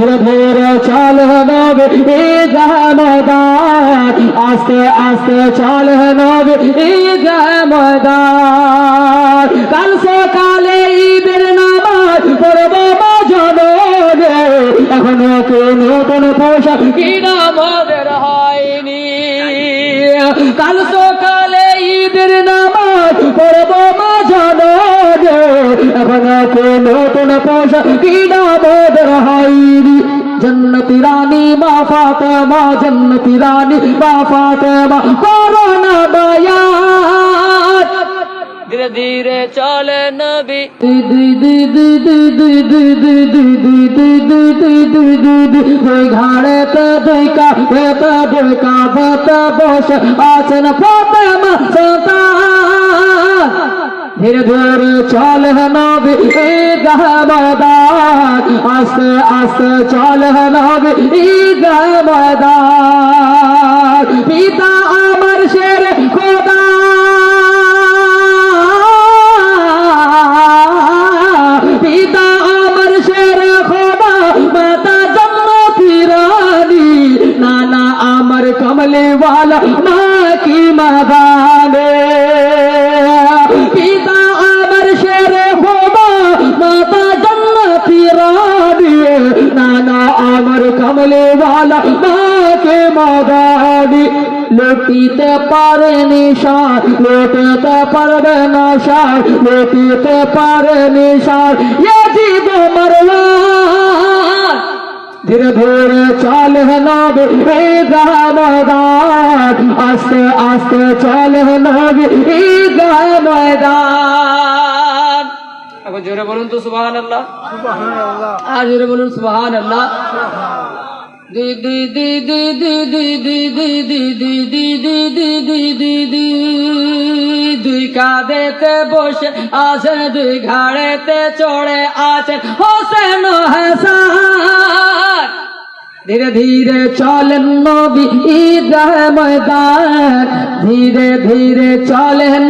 ধীরে ধীরে চল নবে ময়দান আস্তে আস্তে চল নবে ঈদগাহ ময়দান কাল সকালে ঈদের নামাজ পড়ব জনরে এখনও কেউ নতুন পোশাক কিনা আমাদের হয়নি। কাল কেউ নতুন পোশাক কিনা আমাদের হয়নি জন্নতি রানী মা ফাতেমা জন্নতি রানী মা ফাতেমা করোনা দয়াত ধীরে ধীরে চলে নবী ঘাড়েতে দুই কাপেতে দুই কাপেতে বসে আছেন ফাতেমা সন্তান ধীরে ধীরে চলে নবী ঈদগাহ ময়দান আস্তে আস্তে চলে নবী ঈদগাহ ময়দান পিতা আমার শের খোদা পিতা আমার শের খোদা মাতা জন্মতি রানী নানা আমার কমলে वाला মা কি মাদানে हमले वाला के मादाडी लोटी ते पारे निशान लोटी ते पर निशान लोटी ते पर निशा ये जी तो मरवा धीरे धीरे चाल है ना आस्ते आस्ते चाल है ना এখন জোরে বলুন তো সুবাহান আল্লাহ আর জোরে বলুন সুবহান আল্লাহ দি দি দি দি দি দি দি দি দি দি দি দি দি দি দি দি দুই কাঁধেতে বসে আছে দুই ঘাড়েতে চড়ে আছে হোসেন হাসান ধীরে ধীরে চলেন নবী ঈদগাহ ময়দান ধীরে ধীরে চলেন